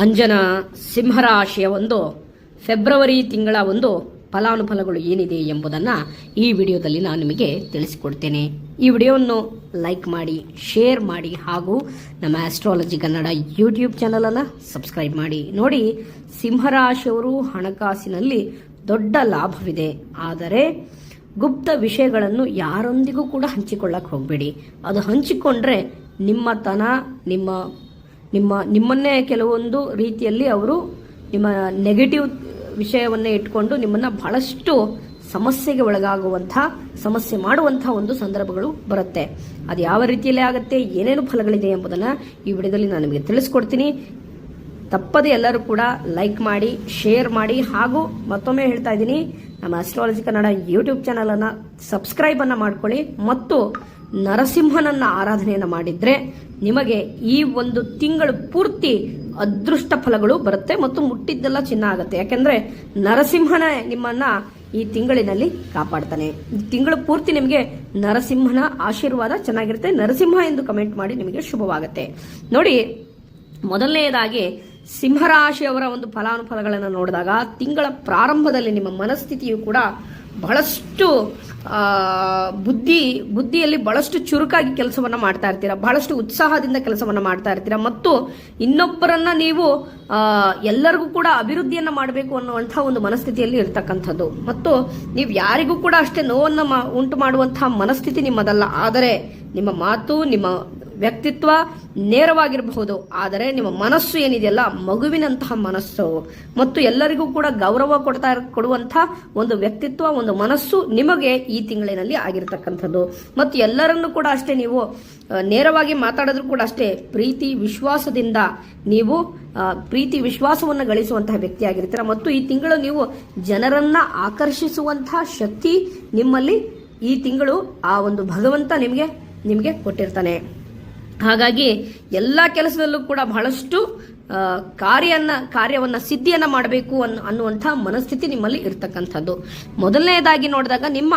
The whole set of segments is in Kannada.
ಅಂಜನ ಸಿಂಹರಾಶಿಯ ಒಂದು ಫೆಬ್ರವರಿ ತಿಂಗಳ ಒಂದು ಫಲಾನುಫಲಗಳು ಏನಿದೆ ಎಂಬುದನ್ನು ಈ ವಿಡಿಯೋದಲ್ಲಿ ನಾನು ನಿಮಗೆ ತಿಳಿಸಿಕೊಡ್ತೇನೆ. ಈ ವಿಡಿಯೋವನ್ನು ಲೈಕ್ ಮಾಡಿ, ಶೇರ್ ಮಾಡಿ ಹಾಗೂ ನಮ್ಮ ಆಸ್ಟ್ರಾಲಜಿ ಕನ್ನಡ ಯೂಟ್ಯೂಬ್ ಚಾನಲನ್ನು ಸಬ್ಸ್ಕ್ರೈಬ್ ಮಾಡಿ. ನೋಡಿ, ಸಿಂಹರಾಶಿಯವರು ಹಣಕಾಸಿನಲ್ಲಿ ದೊಡ್ಡ ಲಾಭವಿದೆ. ಆದರೆ ಗುಪ್ತ ವಿಷಯಗಳನ್ನು ಯಾರೊಂದಿಗೂ ಕೂಡ ಹಂಚಿಕೊಳ್ಳಕ್ಕೆ ಹೋಗಬೇಡಿ. ಅದು ಹಂಚಿಕೊಂಡ್ರೆ ನಿಮ್ಮತನ ನಿಮ್ಮ ನಿಮ್ಮ, ನಿಮ್ಮನ್ನೇ ಕೆಲವೊಂದು ರೀತಿಯಲ್ಲಿ ಅವರು ನಿಮ್ಮ ನೆಗೆಟಿವ್ ವಿಷಯವನ್ನೇ ಇಟ್ಕೊಂಡು ನಿಮ್ಮನ್ನು ಬಹಳಷ್ಟು ಸಮಸ್ಯೆಗೆ ಒಳಗಾಗುವಂಥ, ಸಮಸ್ಯೆ ಮಾಡುವಂಥ ಒಂದು ಸಂದರ್ಭಗಳು ಬರುತ್ತೆ. ಅದು ಯಾವ ರೀತಿಯಲ್ಲಿ ಆಗುತ್ತೆ, ಏನೇನು ಫಲಗಳಿದೆ ಎಂಬುದನ್ನು ಈ ವಿಡಿಯೋದಲ್ಲಿ ನಾನು ನಿಮಗೆ ತಿಳಿಸ್ಕೊಡ್ತೀನಿ. ತಪ್ಪದೆ ಎಲ್ಲರೂ ಕೂಡ ಲೈಕ್ ಮಾಡಿ ಶೇರ್ ಮಾಡಿ, ಹಾಗೂ ಮತ್ತೊಮ್ಮೆ ಹೇಳ್ತಾ ಇದ್ದೀನಿ, ನಮ್ಮ ಅಸ್ಟ್ರಾಲಜಿ ಕನ್ನಡ ಯೂಟ್ಯೂಬ್ ಚಾನಲನ್ನು ಸಬ್ಸ್ಕ್ರೈಬನ್ನು ಮಾಡ್ಕೊಳ್ಳಿ, ಮತ್ತು ನರಸಿಂಹನನ್ನ ಆರಾಧನೆಯನ್ನು ಮಾಡಿದ್ರೆ ನಿಮಗೆ ಈ ಒಂದು ತಿಂಗಳು ಪೂರ್ತಿ ಅದೃಷ್ಟ ಫಲಗಳು ಬರುತ್ತೆ ಮತ್ತು ಮುಟ್ಟಿದ್ದೆಲ್ಲ ಚಿನ್ನ ಆಗುತ್ತೆ. ಯಾಕೆಂದ್ರೆ ನರಸಿಂಹನ ನಿಮ್ಮನ್ನ ಈ ತಿಂಗಳಿನಲ್ಲಿ ಕಾಪಾಡ್ತಾನೆ. ತಿಂಗಳು ಪೂರ್ತಿ ನಿಮಗೆ ನರಸಿಂಹನ ಆಶೀರ್ವಾದ ಚೆನ್ನಾಗಿರುತ್ತೆ. ನರಸಿಂಹ ಎಂದು ಕಮೆಂಟ್ ಮಾಡಿ ನಿಮಗೆ ಶುಭವಾಗುತ್ತೆ. ನೋಡಿ ಮೊದಲನೆಯದಾಗಿ ಸಿಂಹರಾಶಿಯವರ ಒಂದು ಫಲಾನುಫಲಗಳನ್ನು ನೋಡಿದಾಗ ತಿಂಗಳ ಪ್ರಾರಂಭದಲ್ಲಿ ನಿಮ್ಮ ಮನಸ್ಥಿತಿಯು ಕೂಡ ಬಹಳಷ್ಟು ಬುದ್ಧಿ, ಬುದ್ಧಿಯಲ್ಲಿ ಬಹಳಷ್ಟು ಚುರುಕಾಗಿ ಕೆಲಸವನ್ನು ಮಾಡ್ತಾ ಇರ್ತೀರಾ, ಬಹಳಷ್ಟು ಉತ್ಸಾಹದಿಂದ ಕೆಲಸವನ್ನು ಮಾಡ್ತಾ ಇರ್ತೀರಾ, ಮತ್ತು ಇನ್ನೊಬ್ಬರನ್ನ ನೀವು ಎಲ್ಲರಿಗೂ ಕೂಡ ಅಭಿವೃದ್ಧಿಯನ್ನು ಮಾಡಬೇಕು ಅನ್ನುವಂಥ ಒಂದು ಮನಸ್ಥಿತಿಯಲ್ಲಿ ಇರ್ತಕ್ಕಂಥದ್ದು. ಮತ್ತು ನೀವು ಯಾರಿಗೂ ಕೂಡ ಅಷ್ಟೇ ನೋವನ್ನು ಮಾ- ಉಂಟು ಮಾಡುವಂತಹ ಮನಸ್ಥಿತಿ ನಿಮ್ಮದಲ್ಲ. ಆದರೆ ನಿಮ್ಮ ಮಾತು, ನಿಮ್ಮ ವ್ಯಕ್ತಿತ್ವ ನೇರವಾಗಿರಬಹುದು, ಆದರೆ ನಿಮ್ಮ ಮನಸ್ಸು ಏನಿದೆಯಲ್ಲ, ಮಗುವಿನಂತಹ ಮನಸ್ಸು. ಮತ್ತು ಎಲ್ಲರಿಗೂ ಕೂಡ ಗೌರವ ಕೊಡ್ತಾ ಕೊಡುವಂತಹ ಒಂದು ವ್ಯಕ್ತಿತ್ವ, ಒಂದು ಮನಸ್ಸು ನಿಮಗೆ ಈ ತಿಂಗಳಿನಲ್ಲಿ ಆಗಿರ್ತಕ್ಕಂಥದ್ದು. ಮತ್ತು ಎಲ್ಲರನ್ನು ಕೂಡ ಅಷ್ಟೇ ನೀವು ನೇರವಾಗಿ ಮಾತಾಡಿದ್ರು ಕೂಡ ಅಷ್ಟೇ, ಪ್ರೀತಿ, ವಿಶ್ವಾಸದಿಂದ ನೀವು ಪ್ರೀತಿ, ವಿಶ್ವಾಸವನ್ನು ಗಳಿಸುವಂತಹ ವ್ಯಕ್ತಿಯಾಗಿರ್ತೀರ ಮತ್ತು ಈ ತಿಂಗಳು ನೀವು ಜನರನ್ನ ಆಕರ್ಷಿಸುವಂತಹ ಶಕ್ತಿ ನಿಮ್ಮಲ್ಲಿ ಈ ತಿಂಗಳು ಆ ಒಂದು ಭಗವಂತ ನಿಮಗೆ ನಿಮಗೆ ಕೊಟ್ಟಿರ್ತಾನೆ. ಹಾಗಾಗಿ ಎಲ್ಲ ಕೆಲಸದಲ್ಲೂ ಕೂಡ ಬಹಳಷ್ಟು ಕಾರ್ಯನ ಕಾರ್ಯವನ್ನು, ಸಿದ್ಧಿಯನ್ನ ಮಾಡಬೇಕು ಅನ್ ಅನ್ನುವಂಥ ಮನಸ್ಥಿತಿ ನಿಮ್ಮಲ್ಲಿ ಇರ್ತಕ್ಕಂಥದ್ದು. ಮೊದಲನೆಯದಾಗಿ ನೋಡಿದಾಗ ನಿಮ್ಮ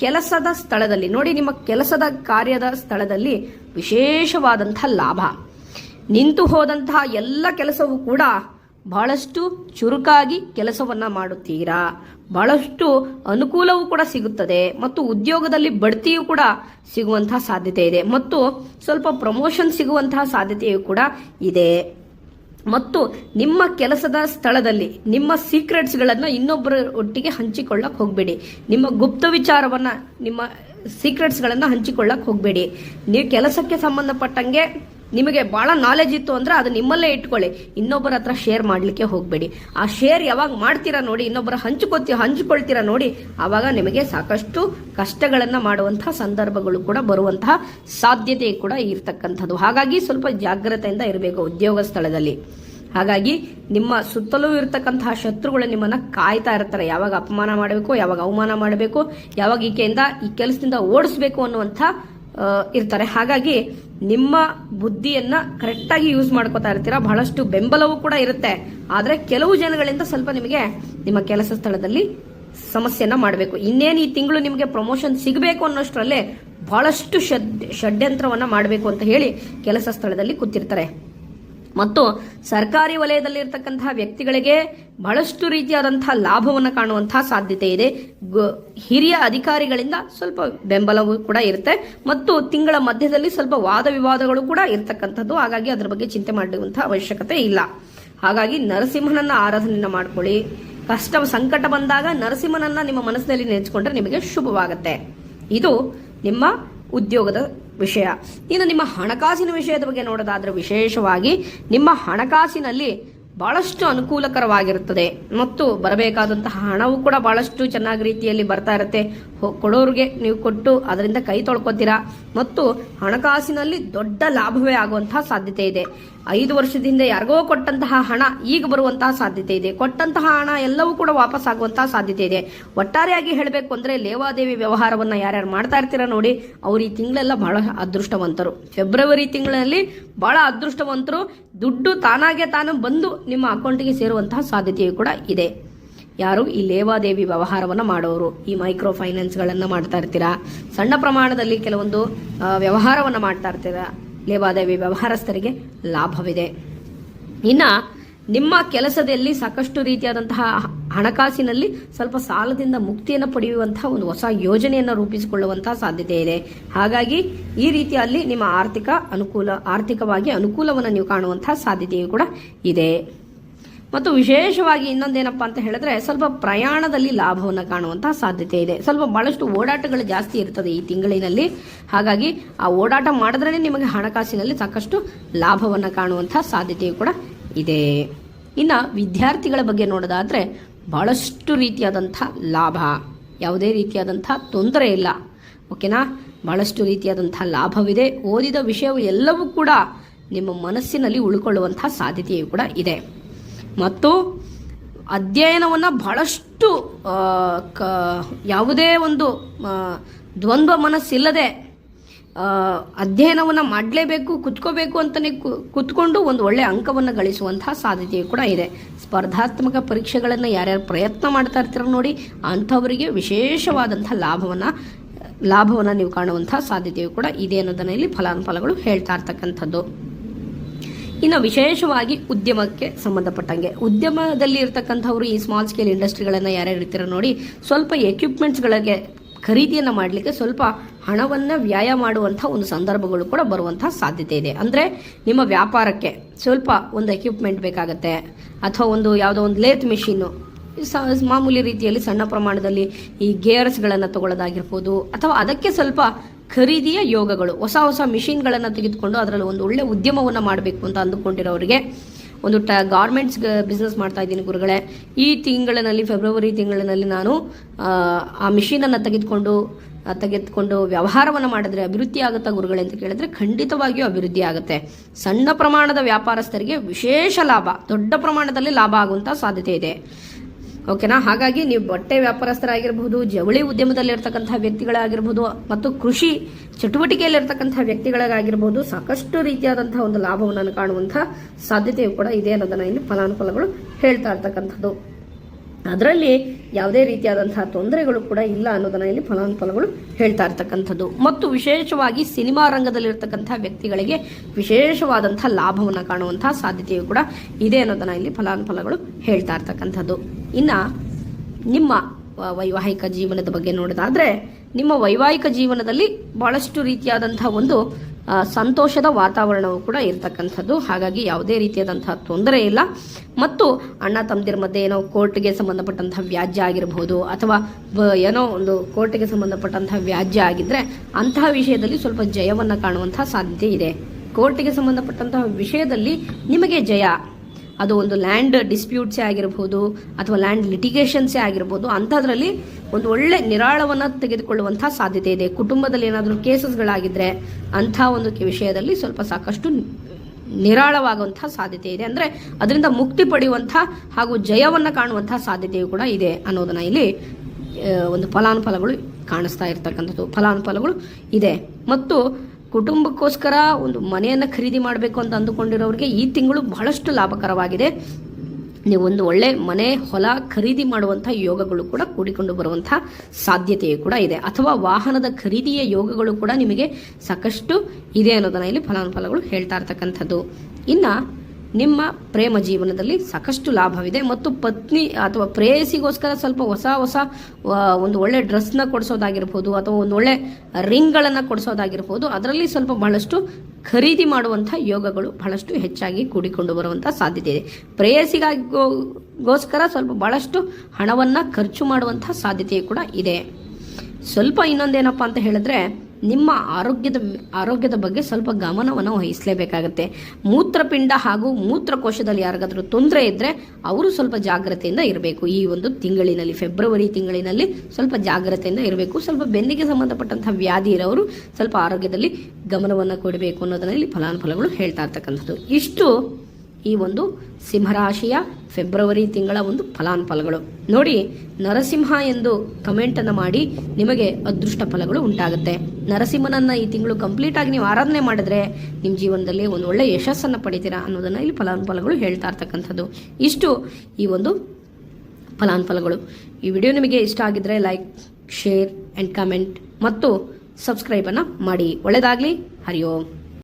ಕೆಲಸದ ಸ್ಥಳದಲ್ಲಿ, ನೋಡಿ ನಿಮ್ಮ ಕೆಲಸದ ಕಾರ್ಯದ ಸ್ಥಳದಲ್ಲಿ ವಿಶೇಷವಾದಂಥ ಲಾಭ. ನಿಂತು ಹೋದಂತಹ ಎಲ್ಲ ಕೆಲಸವೂ ಕೂಡ ಬಹಳಷ್ಟು ಚುರುಕಾಗಿ ಕೆಲಸವನ್ನ ಮಾಡುತ್ತೀರಾ? ಬಹಳಷ್ಟು ಅನುಕೂಲವೂ ಕೂಡ ಸಿಗುತ್ತದೆ ಮತ್ತು ಉದ್ಯೋಗದಲ್ಲಿ ಬಡ್ತಿಯೂ ಕೂಡ ಸಿಗುವಂತಹ ಸಾಧ್ಯತೆ ಇದೆ ಮತ್ತು ಸ್ವಲ್ಪ ಪ್ರಮೋಷನ್ ಸಿಗುವಂತಹ ಸಾಧ್ಯತೆಯೂ ಕೂಡ ಇದೆ. ಮತ್ತು ನಿಮ್ಮ ಕೆಲಸದ ಸ್ಥಳದಲ್ಲಿ, ನಿಮ್ಮ ಸೀಕ್ರೆಟ್ಸ್ಗಳನ್ನು ಇನ್ನೊಬ್ಬರ ಒಟ್ಟಿಗೆ ಹಂಚಿಕೊಳ್ಳಕ್ ಹೋಗಬೇಡಿ. ನಿಮ್ಮ ಗುಪ್ತ ವಿಚಾರವನ್ನ, ನಿಮ್ಮ ಸೀಕ್ರೆಟ್ಸ್ಗಳನ್ನು ಹಂಚಿಕೊಳ್ಳಕ್ಕೆ ಹೋಗಬೇಡಿ. ನೀವು ಕೆಲಸಕ್ಕೆ ಸಂಬಂಧಪಟ್ಟಂಗೆ ನಿಮಗೆ ಬಹಳ ನಾಲೆಜ್ ಇತ್ತು ಅಂದ್ರೆ ಅದು ನಿಮ್ಮಲ್ಲೇ ಇಟ್ಕೊಳ್ಳಿ. ಇನ್ನೊಬ್ಬರ ಹತ್ರ ಶೇರ್ ಮಾಡಲಿಕ್ಕೆ ಹೋಗಬೇಡಿ. ಆ ಶೇರ್ ಯಾವಾಗ ಮಾಡ್ತೀರಾ ನೋಡಿ, ಇನ್ನೊಬ್ಬರ ಹಂಚ್ಕೋತಿ ಹಂಚ್ಕೊಳ್ತೀರಾ ನೋಡಿ, ಆವಾಗ ನಿಮಗೆ ಸಾಕಷ್ಟು ಕಷ್ಟಗಳನ್ನು ಮಾಡುವಂತಹ ಸಂದರ್ಭಗಳು ಕೂಡ ಬರುವಂತಹ ಸಾಧ್ಯತೆ ಕೂಡ ಇರ್ತಕ್ಕಂಥದ್ದು. ಹಾಗಾಗಿ ಸ್ವಲ್ಪ ಜಾಗ್ರತೆಯಿಂದ ಇರಬೇಕು ಉದ್ಯೋಗ ಸ್ಥಳದಲ್ಲಿ. ಹಾಗಾಗಿ ನಿಮ್ಮ ಸುತ್ತಲೂ ಇರತಕ್ಕಂತಹ ಶತ್ರುಗಳು ನಿಮ್ಮನ್ನ ಕಾಯ್ತಾ ಇರ್ತಾರೆ. ಯಾವಾಗ ಅಪಮಾನ ಮಾಡಬೇಕು, ಯಾವಾಗ ಅವಮಾನ ಮಾಡಬೇಕು, ಯಾವಾಗ ಈಕೆಯಿಂದ ಈ ಕೆಲಸದಿಂದ ಓಡಿಸ್ಬೇಕು ಅನ್ನುವಂಥ ಇರ್ತಾರೆ. ಹಾಗಾಗಿ ನಿಮ್ಮ ಬುದ್ಧಿಯನ್ನ ಕರೆಕ್ಟಾಗಿ ಯೂಸ್ ಮಾಡ್ಕೋತಾ ಇರ್ತೀರಾ, ಬಹಳಷ್ಟು ಬೆಂಬಲವೂ ಕೂಡ ಇರುತ್ತೆ. ಆದ್ರೆ ಕೆಲವು ಜನಗಳಿಂದ ಸ್ವಲ್ಪ ನಿಮಗೆ ನಿಮ್ಮ ಕೆಲಸ ಸ್ಥಳದಲ್ಲಿ ಸಮಸ್ಯೆಯನ್ನ ಮಾಡಬೇಕು. ಇನ್ನೇನು ಈ ತಿಂಗಳು ನಿಮಗೆ ಪ್ರಮೋಷನ್ ಸಿಗಬೇಕು ಅನ್ನೋಷ್ಟರಲ್ಲೇ ಬಹಳಷ್ಟು ಷಡ್, ಷಡ್ಯಂತ್ರವನ್ನ ಮಾಡಬೇಕು ಅಂತ ಹೇಳಿ ಕೆಲಸ ಸ್ಥಳದಲ್ಲಿ ಕೂತಿರ್ತಾರೆ. ಮತ್ತು ಸರ್ಕಾರಿ ವಲಯದಲ್ಲಿರ್ತಕ್ಕಂತಹ ವ್ಯಕ್ತಿಗಳಿಗೆ ಬಹಳಷ್ಟು ರೀತಿಯಾದಂತಹ ಲಾಭವನ್ನು ಕಾಣುವಂತಹ ಸಾಧ್ಯತೆ ಇದೆ. ಹಿರಿಯ ಅಧಿಕಾರಿಗಳಿಂದ ಸ್ವಲ್ಪ ಬೆಂಬಲವೂ ಕೂಡ ಇರುತ್ತೆ. ಮತ್ತು ತಿಂಗಳ ಮಧ್ಯದಲ್ಲಿ ಸ್ವಲ್ಪ ವಾದ ವಿವಾದಗಳು ಕೂಡ ಇರತಕ್ಕಂಥದ್ದು. ಹಾಗಾಗಿ ಅದರ ಬಗ್ಗೆ ಚಿಂತೆ ಮಾಡುವಂತಹ ಅವಶ್ಯಕತೆ ಇಲ್ಲ. ಹಾಗಾಗಿ ನರಸಿಂಹನನ್ನ ಆರಾಧನೆಯನ್ನು ಮಾಡ್ಕೊಳ್ಳಿ. ಕಷ್ಟ, ಸಂಕಟ ಬಂದಾಗ ನರಸಿಂಹನನ್ನ ನಿಮ್ಮ ಮನಸ್ಸಿನಲ್ಲಿ ನೆನೆಸ್ಕೊಂಡ್ರೆ ನಿಮಗೆ ಶುಭವಾಗುತ್ತೆ. ಇದು ನಿಮ್ಮ ಉದ್ಯೋಗದ ವಿಷಯ. ಇನ್ನು ನಿಮ್ಮ ಹಣಕಾಸಿನ ವಿಷಯದ ಬಗ್ಗೆ ನೋಡೋದಾದ್ರೆ ವಿಶೇಷವಾಗಿ ನಿಮ್ಮ ಹಣಕಾಸಿನಲ್ಲಿ ಬಹಳಷ್ಟು ಅನುಕೂಲಕರವಾಗಿರುತ್ತದೆ. ಮತ್ತು ಬರಬೇಕಾದಂತಹ ಹಣವು ಕೂಡ ಬಹಳಷ್ಟು ಚೆನ್ನಾಗಿ ರೀತಿಯಲ್ಲಿ ಬರ್ತಾ ಇರುತ್ತೆ. ಕೊಡೋರಿಗೆ ನೀವು ಕೊಟ್ಟು ಅದರಿಂದ ಕೈ ತೊಳ್ಕೊತೀರಾ. ಮತ್ತು ಹಣಕಾಸಿನಲ್ಲಿ ದೊಡ್ಡ ಲಾಭವೇ ಆಗುವಂತಹ ಸಾಧ್ಯತೆ ಇದೆ. ಐದು ವರ್ಷದಿಂದ ಯಾರಿಗೋ ಕೊಟ್ಟಂತಹ ಹಣ ಈಗ ಬರುವಂತಹ ಸಾಧ್ಯತೆ ಇದೆ. ಕೊಟ್ಟಂತಹ ಹಣ ಎಲ್ಲವೂ ಕೂಡ ವಾಪಸ್ ಆಗುವಂತಹ ಸಾಧ್ಯತೆ ಇದೆ. ಒಟ್ಟಾರೆಯಾಗಿ ಹೇಳಬೇಕು ಅಂದ್ರೆ ಲೇವಾದೇವಿ ವ್ಯವಹಾರವನ್ನ ಯಾರ್ಯಾರು ಮಾಡ್ತಾ ಇರ್ತೀರಾ ನೋಡಿ, ಅವ್ರು ಈ ತಿಂಗಳೆಲ್ಲ ಬಹಳ ಅದೃಷ್ಟವಂತರು. ಫೆಬ್ರವರಿ ತಿಂಗಳಲ್ಲಿ ಬಹಳ ಅದೃಷ್ಟವಂತರು, ದುಡ್ಡು ತಾನಾಗೆ ತಾನು ಬಂದು ನಿಮ್ಮ ಅಕೌಂಟಿಗೆ ಸೇರುವಂತಹ ಸಾಧ್ಯತೆಯೂ ಕೂಡ ಇದೆ. ಯಾರು ಈ ಲೇವಾದೇವಿ ವ್ಯವಹಾರವನ್ನು ಮಾಡೋರು, ಈ ಮೈಕ್ರೋ ಫೈನಾನ್ಸ್ಗಳನ್ನು ಮಾಡ್ತಾ ಇರ್ತೀರಾ? ಸಣ್ಣ ಪ್ರಮಾಣದಲ್ಲಿ ಕೆಲವೊಂದು ವ್ಯವಹಾರವನ್ನು ಮಾಡ್ತಾ ಇರ್ತೀರಾ? ಲೇವಾದೇವಿ ವ್ಯವಹಾರಸ್ಥರಿಗೆ ಲಾಭವಿದೆ. ಇನ್ನ ನಿಮ್ಮ ಕೆಲಸದಲ್ಲಿ ಸಾಕಷ್ಟು ರೀತಿಯಾದಂತಹ ಹಣಕಾಸಿನಲ್ಲಿ ಸ್ವಲ್ಪ ಸಾಲದಿಂದ ಮುಕ್ತಿಯನ್ನು ಪಡೆಯುವಂತಹ ಒಂದು ಹೊಸ ಯೋಜನೆಯನ್ನು ರೂಪಿಸಿಕೊಳ್ಳುವಂತಹ ಸಾಧ್ಯತೆ ಇದೆ. ಹಾಗಾಗಿ ಈ ರೀತಿಯಲ್ಲಿ ನಿಮ್ಮ ಆರ್ಥಿಕ ಅನುಕೂಲ, ಆರ್ಥಿಕವಾಗಿ ಅನುಕೂಲವನ್ನು ನೀವು ಕಾಣುವಂತಹ ಸಾಧ್ಯತೆಯೂ ಕೂಡ ಇದೆ. ಮತ್ತು ವಿಶೇಷವಾಗಿ ಇನ್ನೊಂದೇನಪ್ಪ ಅಂತ ಹೇಳಿದ್ರೆ ಸ್ವಲ್ಪ ಪ್ರಯಾಣದಲ್ಲಿ ಲಾಭವನ್ನು ಕಾಣುವಂತಹ ಸಾಧ್ಯತೆ ಇದೆ. ಸ್ವಲ್ಪ ಬಹಳಷ್ಟು ಓಡಾಟಗಳು ಜಾಸ್ತಿ ಇರ್ತದೆ ಈ ತಿಂಗಳಿನಲ್ಲಿ. ಹಾಗಾಗಿ ಆ ಓಡಾಟ ಮಾಡಿದ್ರೇ ನಿಮಗೆ ಹಣಕಾಸಿನಲ್ಲಿ ಸಾಕಷ್ಟು ಲಾಭವನ್ನು ಕಾಣುವಂತಹ ಸಾಧ್ಯತೆಯು ಕೂಡ ಇದೆ. ಇನ್ನು ವಿದ್ಯಾರ್ಥಿಗಳ ಬಗ್ಗೆ ನೋಡೋದಾದ್ರೆ ಬಹಳಷ್ಟು ರೀತಿಯಾದಂಥ ಲಾಭ. ಯಾವುದೇ ರೀತಿಯಾದಂಥ ತೊಂದರೆ ಇಲ್ಲ. ಓಕೆನಾ? ಬಹಳಷ್ಟು ರೀತಿಯಾದಂಥ ಲಾಭವಿದೆ. ಓದಿದ ವಿಷಯವು ಎಲ್ಲವೂ ಕೂಡ ನಿಮ್ಮ ಮನಸ್ಸಿನಲ್ಲಿ ಉಳ್ಕೊಳ್ಳುವಂಥ ಸಾಧ್ಯತೆಯು ಕೂಡ ಇದೆ. ಮತ್ತು ಅಧ್ಯಯನವನ್ನು ಬಹಳಷ್ಟು ಕ, ಯಾವುದೇ ಒಂದು ದ್ವಂದ್ವ ಮನಸ್ಸಿಲ್ಲದೆ ಅಧ್ಯಯನವನ್ನು ಮಾಡಲೇಬೇಕು, ಕುತ್ಕೋಬೇಕು ಅಂತಲೇ ಕುತ್ಕೊಂಡು ಒಂದು ಒಳ್ಳೆಯ ಅಂಕವನ್ನು ಗಳಿಸುವಂತಹ ಸಾಧ್ಯತೆಯು ಕೂಡ ಇದೆ. ಸ್ಪರ್ಧಾತ್ಮಕ ಪರೀಕ್ಷೆಗಳನ್ನು ಯಾರ್ಯಾರು ಪ್ರಯತ್ನ ಮಾಡ್ತಾ ಇರ್ತೀರೋ ನೋಡಿ, ಅಂಥವರಿಗೆ ವಿಶೇಷವಾದಂಥ ಲಾಭವನ್ನು ಲಾಭವನ್ನು ನೀವು ಕಾಣುವಂತಹ ಸಾಧ್ಯತೆಯು ಕೂಡ ಇದೆ ಅನ್ನೋದನ್ನ ಇಲ್ಲಿ ಫಲಾನುಫಲಗಳು ಹೇಳ್ತಾ ಇರ್ತಕ್ಕಂಥದ್ದು. ಇನ್ನು ವಿಶೇಷವಾಗಿ ಉದ್ಯಮಕ್ಕೆ ಸಂಬಂಧಪಟ್ಟಂಗೆ. ಉದ್ಯಮದಲ್ಲಿ ಇರ್ತಕ್ಕಂಥವ್ರು ಈ ಸ್ಮಾಲ್ ಸ್ಕೇಲ್ ಇಂಡಸ್ಟ್ರಿಗಳನ್ನು ಯಾರ್ಯಾರು ಇರ್ತೀರೋ ನೋಡಿ, ಸ್ವಲ್ಪ ಎಕ್ವಿಪ್ಮೆಂಟ್ಸ್ಗಳಿಗೆ ಖರೀದಿಯನ್ನು ಮಾಡಲಿಕ್ಕೆ ಸ್ವಲ್ಪ ಹಣವನ್ನು ವ್ಯಾಯ ಮಾಡುವಂಥ ಒಂದು ಸಂದರ್ಭಗಳು ಕೂಡ ಬರುವಂಥ ಸಾಧ್ಯತೆ ಇದೆ. ಅಂದರೆ ನಿಮ್ಮ ವ್ಯಾಪಾರಕ್ಕೆ ಸ್ವಲ್ಪ ಒಂದು ಎಕ್ವಿಪ್ಮೆಂಟ್ ಬೇಕಾಗುತ್ತೆ, ಅಥವಾ ಒಂದು ಯಾವುದೋ ಒಂದು ಲೇತ್ ಮಿಷಿನ್ನು ಮಾಮೂಲಿ ರೀತಿಯಲ್ಲಿ ಸಣ್ಣ ಪ್ರಮಾಣದಲ್ಲಿ ಈ ಗೇರ್ಸ್ಗಳನ್ನು ತಗೊಳ್ಳೋದಾಗಿರ್ಬೋದು, ಅಥವಾ ಅದಕ್ಕೆ ಸ್ವಲ್ಪ ಖರೀದಿಯ ಯೋಗಗಳು ಹೊಸ ಹೊಸ ಮಿಷಿನ್ಗಳನ್ನು ತೆಗೆದುಕೊಂಡು ಅದರಲ್ಲಿ ಒಂದು ಒಳ್ಳೆ ಉದ್ಯಮವನ್ನು ಮಾಡಬೇಕು ಅಂತ ಅಂದುಕೊಂಡಿರೋರಿಗೆ. ಒಂದು ಟ ಗಾರ್ಮೆಂಟ್ಸ್ ಬಿಸ್ನೆಸ್ ಮಾಡ್ತಾ ಇದ್ದೀನಿ ಗುರುಗಳೇ. ಈ ತಿಂಗಳಿನಲ್ಲಿ ಫೆಬ್ರವರಿ ತಿಂಗಳಿನಲ್ಲಿ ನಾನು ಆ, ಮಿಷಿನನ್ನು ತೆಗೆದುಕೊಂಡು ತೆಗೆದುಕೊಂಡು ವ್ಯವಹಾರವನ್ನು ಮಾಡಿದ್ರೆ ಅಭಿವೃದ್ಧಿ ಆಗುತ್ತಾ ಗುರುಗಳೇ ಅಂತ ಕೇಳಿದ್ರೆ ಖಂಡಿತವಾಗಿಯೂ ಅಭಿವೃದ್ಧಿ ಆಗುತ್ತೆ. ಸಣ್ಣ ಪ್ರಮಾಣದ ವ್ಯಾಪಾರಸ್ಥರಿಗೆ ವಿಶೇಷ ಲಾಭ ದೊಡ್ಡ ಪ್ರಮಾಣದಲ್ಲಿ ಲಾಭ ಆಗುವಂಥ ಸಾಧ್ಯತೆ ಇದೆ. ಓಕೆನಾ? ಹಾಗಾಗಿ ನೀವು ಬಟ್ಟೆ ವ್ಯಾಪಾರಸ್ಥರಾಗಿರ್ಬೋದು ಜವಳಿ ಉದ್ಯಮದಲ್ಲಿರ್ತಕ್ಕಂಥ ವ್ಯಕ್ತಿಗಳಾಗಿರ್ಬೋದು ಮತ್ತು ಕೃಷಿ ಚಟುವಟಿಕೆಯಲ್ಲಿರ್ತಕ್ಕಂಥ ವ್ಯಕ್ತಿಗಳಿಗಾಗಿರ್ಬೋದು ಸಾಕಷ್ಟು ರೀತಿಯಾದಂತಹ ಒಂದು ಲಾಭವನ್ನು ಕಾಣುವಂತಹ ಸಾಧ್ಯತೆಯು ಕೂಡ ಇದೆ ಅನ್ನೋದನ್ನ ಇಲ್ಲಿ ಫಲಾನುಫಲಗಳು ಹೇಳ್ತಾ ಇರ್ತಕ್ಕಂಥದ್ದು. ಅದರಲ್ಲಿ ಯಾವುದೇ ರೀತಿಯಾದಂತಹ ತೊಂದರೆಗಳು ಕೂಡ ಇಲ್ಲ ಅನ್ನೋದನ್ನ ಇಲ್ಲಿ ಫಲಾನುಫಲಗಳು ಹೇಳ್ತಾ ಇರ್ತಕ್ಕಂಥದ್ದು. ಮತ್ತು ವಿಶೇಷವಾಗಿ ಸಿನಿಮಾ ರಂಗದಲ್ಲಿರ್ತಕ್ಕಂಥ ವ್ಯಕ್ತಿಗಳಿಗೆ ವಿಶೇಷವಾದಂತಹ ಲಾಭವನ್ನು ಕಾಣುವಂತಹ ಸಾಧ್ಯತೆಯು ಕೂಡ ಇದೆ ಅನ್ನೋದನ್ನ ಇಲ್ಲಿ ಫಲಾನುಫಲಗಳು ಹೇಳ್ತಾ ಇರ್ತಕ್ಕಂಥದ್ದು. ಇನ್ನ ನಿಮ್ಮ ವೈವಾಹಿಕ ಜೀವನದ ಬಗ್ಗೆ ನೋಡೋದಾದರೆ, ನಿಮ್ಮ ವೈವಾಹಿಕ ಜೀವನದಲ್ಲಿ ಬಹಳಷ್ಟು ರೀತಿಯಾದಂಥ ಒಂದು ಸಂತೋಷದ ವಾತಾವರಣವು ಕೂಡ ಇರತಕ್ಕಂಥದ್ದು. ಹಾಗಾಗಿ ಯಾವುದೇ ರೀತಿಯಾದಂತಹ ತೊಂದರೆ ಇಲ್ಲ. ಮತ್ತು ಅಣ್ಣ ತಮ್ಮದಿರ ಮಧ್ಯೆ ಏನೋ ಕೋರ್ಟ್ಗೆ ಸಂಬಂಧಪಟ್ಟಂತಹ ವ್ಯಾಜ್ಯ ಆಗಿರಬಹುದು ಅಥವಾ ಏನೋ ಒಂದು ಕೋರ್ಟ್ಗೆ ಸಂಬಂಧಪಟ್ಟಂತಹ ವ್ಯಾಜ್ಯ ಆಗಿದ್ರೆ ಅಂತಹ ವಿಷಯದಲ್ಲಿ ಸ್ವಲ್ಪ ಜಯವನ್ನು ಕಾಣುವಂತಹ ಸಾಧ್ಯತೆ ಇದೆ. ಕೋರ್ಟ್ಗೆ ಸಂಬಂಧಪಟ್ಟಂತಹ ವಿಷಯದಲ್ಲಿ ನಿಮಗೆ ಜಯ ಅದು ಒಂದು ಲ್ಯಾಂಡ್ ಡಿಸ್ಪ್ಯೂಟ್ಸೇ ಆಗಿರ್ಬೋದು ಅಥವಾ ಲ್ಯಾಂಡ್ ಲಿಟಿಗೇಷನ್ಸೇ ಆಗಿರ್ಬೋದು ಅಂಥದ್ರಲ್ಲಿ ಒಂದು ಒಳ್ಳೆ ನಿರಾಳವನ್ನು ತೆಗೆದುಕೊಳ್ಳುವಂಥ ಸಾಧ್ಯತೆ ಇದೆ. ಕುಟುಂಬದಲ್ಲಿ ಏನಾದರೂ ಕೇಸಸ್ಗಳಾಗಿದ್ದರೆ ಅಂಥ ಒಂದು ವಿಷಯದಲ್ಲಿ ಸ್ವಲ್ಪ ಸಾಕಷ್ಟು ನಿರಾಳವಾಗುವಂಥ ಸಾಧ್ಯತೆ ಇದೆ. ಅಂದರೆ ಅದರಿಂದ ಮುಕ್ತಿ ಪಡೆಯುವಂಥ ಹಾಗೂ ಜಯವನ್ನು ಕಾಣುವಂಥ ಸಾಧ್ಯತೆಯು ಕೂಡ ಇದೆ ಅನ್ನೋದನ್ನ ಇಲ್ಲಿ ಒಂದು ಫಲಾನುಫಲಗಳು ಕಾಣಿಸ್ತಾ ಇರ್ತಕ್ಕಂಥದ್ದು. ಫಲಾನುಫಲಗಳು ಇದೆ. ಮತ್ತು ಕುಟುಂಬಕ್ಕೋಸ್ಕರ ಒಂದು ಮನೆಯನ್ನು ಖರೀದಿ ಮಾಡಬೇಕು ಅಂತ ಅಂದುಕೊಂಡಿರೋರಿಗೆ ಈ ತಿಂಗಳು ಬಹಳಷ್ಟು ಲಾಭಕರವಾಗಿದೆ. ನೀವು ಒಂದು ಒಳ್ಳೆ ಮನೆ, ಹೊಲ ಖರೀದಿ ಮಾಡುವಂಥ ಯೋಗಗಳು ಕೂಡ ಕೂಡಿಕೊಂಡು ಬರುವಂಥ ಸಾಧ್ಯತೆಯು ಕೂಡ ಇದೆ. ಅಥವಾ ವಾಹನದ ಖರೀದಿಯ ಯೋಗಗಳು ಕೂಡ ನಿಮಗೆ ಸಾಕಷ್ಟು ಇದೆ ಅನ್ನೋದನ್ನ ಇಲ್ಲಿ ಫಲಾನುಫಲಗಳು ಹೇಳ್ತಾ ಇರ್ತಕ್ಕಂಥದ್ದು. ಇನ್ನು ನಿಮ್ಮ ಪ್ರೇಮ ಜೀವನದಲ್ಲಿ ಸಾಕಷ್ಟು ಲಾಭವಿದೆ ಮತ್ತು ಪತ್ನಿ ಅಥವಾ ಪ್ರೇಯಸಿಗೋಸ್ಕರ ಸ್ವಲ್ಪ ಹೊಸ ಹೊಸ ಒಂದು ಒಳ್ಳೆ ಡ್ರೆಸ್ನ ಕೊಡಿಸೋದಾಗಿರ್ಬೋದು ಅಥವಾ ಒಂದು ಒಳ್ಳೆ ರಿಂಗ್ಗಳನ್ನು ಕೊಡಿಸೋದಾಗಿರ್ಬೋದು, ಅದರಲ್ಲಿ ಸ್ವಲ್ಪ ಬಹಳಷ್ಟು ಖರೀದಿ ಮಾಡುವಂಥ ಯೋಗಗಳು ಬಹಳಷ್ಟು ಹೆಚ್ಚಾಗಿ ಕೂಡಿಕೊಂಡು ಬರುವಂಥ ಸಾಧ್ಯತೆ ಇದೆ. ಪ್ರೇಯಸಿಗಾಗಿಗೋಸ್ಕರ ಗೋಸ್ಕರ ಸ್ವಲ್ಪ ಬಹಳಷ್ಟು ಹಣವನ್ನು ಖರ್ಚು ಮಾಡುವಂಥ ಸಾಧ್ಯತೆ ಕೂಡ ಇದೆ. ಸ್ವಲ್ಪ ಇನ್ನೊಂದೇನಪ್ಪ ಅಂತ ಹೇಳಿದ್ರೆ ನಿಮ್ಮ ಆರೋಗ್ಯದ ಆರೋಗ್ಯದ ಬಗ್ಗೆ ಸ್ವಲ್ಪ ಗಮನವನ್ನು ವಹಿಸಲೇಬೇಕಾಗತ್ತೆ. ಮೂತ್ರಪಿಂಡ ಹಾಗೂ ಮೂತ್ರಕೋಶದಲ್ಲಿ ಯಾರಿಗಾದರೂ ತೊಂದರೆ ಇದ್ದರೆ ಅವರು ಸ್ವಲ್ಪ ಜಾಗ್ರತೆಯಿಂದ ಇರಬೇಕು. ಈ ಒಂದು ತಿಂಗಳಿನಲ್ಲಿ, ಫೆಬ್ರವರಿ ತಿಂಗಳಿನಲ್ಲಿ ಸ್ವಲ್ಪ ಜಾಗ್ರತೆಯಿಂದ ಇರಬೇಕು. ಸ್ವಲ್ಪ ಬೆನ್ನಿಗೆ ಸಂಬಂಧಪಟ್ಟಂತಹ ವ್ಯಾಧಿ ಇರೋರು ಸ್ವಲ್ಪ ಆರೋಗ್ಯದಲ್ಲಿ ಗಮನವನ್ನು ಕೊಡಬೇಕು ಅನ್ನೋದನ್ನ ಇಲ್ಲಿ ಫಲಾನುಫಲಗಳು ಹೇಳ್ತಾ ಇರ್ತಕ್ಕಂಥದ್ದು. ಇಷ್ಟು ಈ ಒಂದು ಸಿಂಹರಾಶಿಯ ಫೆಬ್ರವರಿ ತಿಂಗಳ ಒಂದು ಫಲಾನುಫಲಗಳು. ನೋಡಿ, ನರಸಿಂಹ ಎಂದು ಕಮೆಂಟನ್ನು ಮಾಡಿ ನಿಮಗೆ ಅದೃಷ್ಟ ಫಲಗಳು ಉಂಟಾಗುತ್ತೆ. ನರಸಿಂಹನನ್ನು ಈ ತಿಂಗಳು ಕಂಪ್ಲೀಟ್ ಆಗಿ ನೀವು ಆರಾಧನೆ ಮಾಡಿದ್ರೆ ನಿಮ್ಮ ಜೀವನದಲ್ಲಿ ಒಂದು ಒಳ್ಳೆ ಯಶಸ್ಸನ್ನು ಪಡಿತೀರಾ ಅನ್ನೋದನ್ನ ಇಲ್ಲಿ ಫಲಾನುಫಲಗಳು ಹೇಳ್ತಾ ಇರ್ತಕ್ಕಂಥದ್ದು. ಇಷ್ಟು ಈ ಒಂದು ಫಲಾನುಫಲಗಳು. ಈ ವಿಡಿಯೋ ನಿಮಗೆ ಇಷ್ಟ ಆಗಿದ್ರೆ ಲೈಕ್ ಶೇರ್ ಆ್ಯಂಡ್ ಕಮೆಂಟ್ ಮತ್ತು ಸಬ್ಸ್ಕ್ರೈಬನ್ನು ಮಾಡಿ. ಒಳ್ಳೆಯದಾಗಲಿ ಹರಿ ಓಂ